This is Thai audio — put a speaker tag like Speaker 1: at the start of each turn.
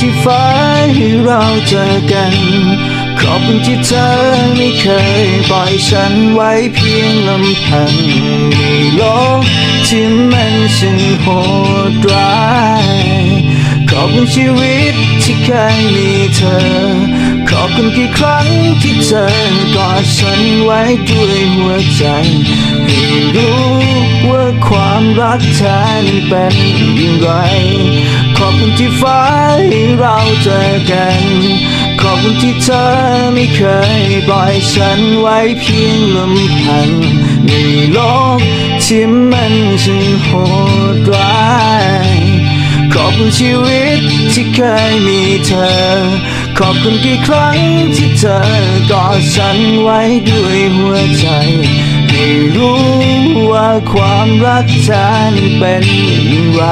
Speaker 1: ที่ฟ้าให้เราเจอกัน ขอบคุณที่เธอไม่เคยปล่อยฉันไว้เพียงลำพังในโลกที่มันช่างโหดร้าย ขอบคุณชีวิตที่เคยมีเธอ ขอบคุณกี่ครั้งที่เธอกอดฉันไว้ด้วยหัวใจให้รู้ว่าความรักแท้นั้นเป็นอย่างไร คุณที่ฟ้าให้เราเจอกัน ขอบคุณที่เธอไม่เคยปล่อยฉันไว้เพียงลำพังในโลกที่มันช่างโหดร้ายขอบคุณชีวิตที่เคยมีเธอ ขอบคุณกี่ครั้งที่เธอกอดฉันไว้ด้วยหัวใจให้รู้ว่าความรักเธอนั้นเป็นอย่างไร